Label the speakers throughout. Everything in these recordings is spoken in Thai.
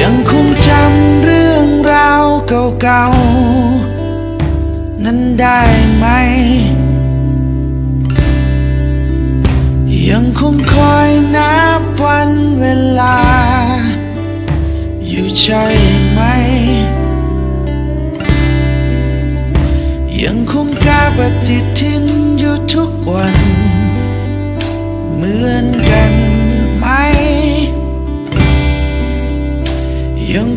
Speaker 1: ยังคงจำเรื่องราวเก่าๆ นั้นได้ไหม ยังคงคอยนับวันเวลา อยู่ใช่ไหม ยังคงกาปฏิทินอยู่ทุกวัน เหมือนกัน ยัง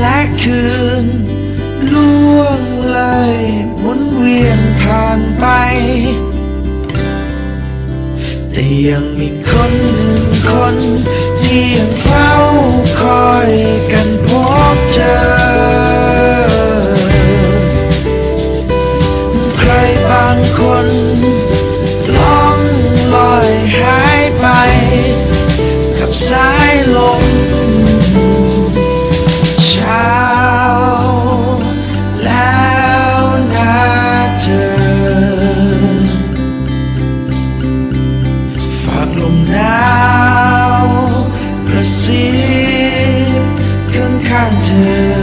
Speaker 1: และคืนล่วงเลยหมุนเวียนผ่านไป แต่ยังมีคนหนึ่งคน ที่ยังเฝ้าคอยกันพบเจอ ใครบางคนล่องลอยหายไป กับสาย เธอ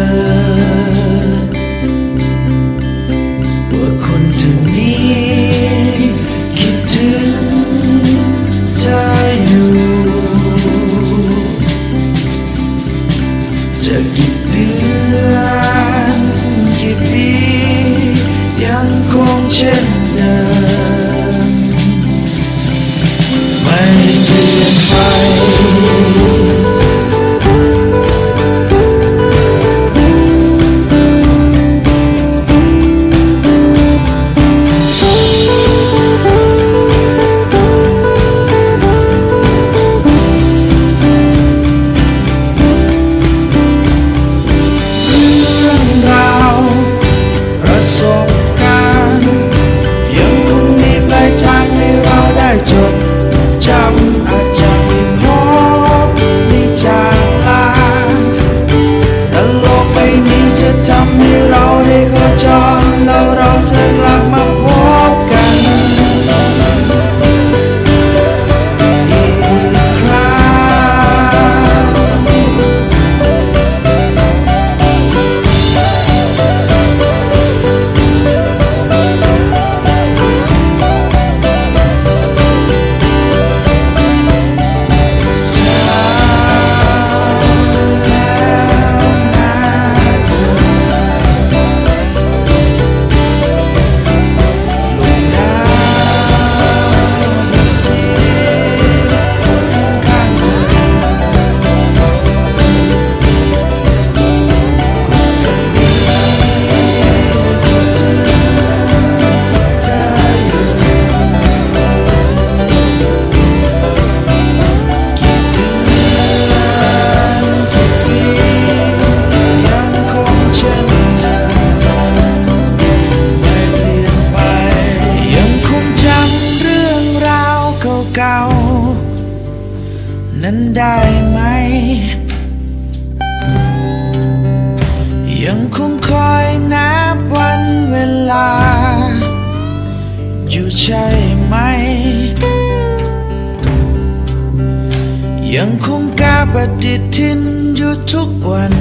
Speaker 1: ยังคงกล้าปฏิทินอยู่ทุกวัน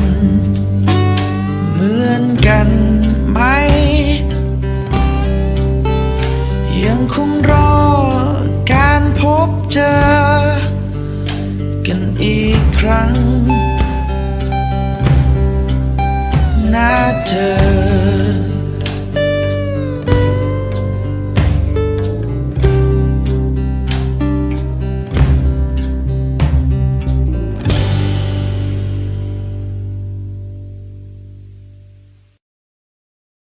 Speaker 1: เหมือนกันไหม ยังคงรอการพบเจอ กันอีกครั้งนะเธอ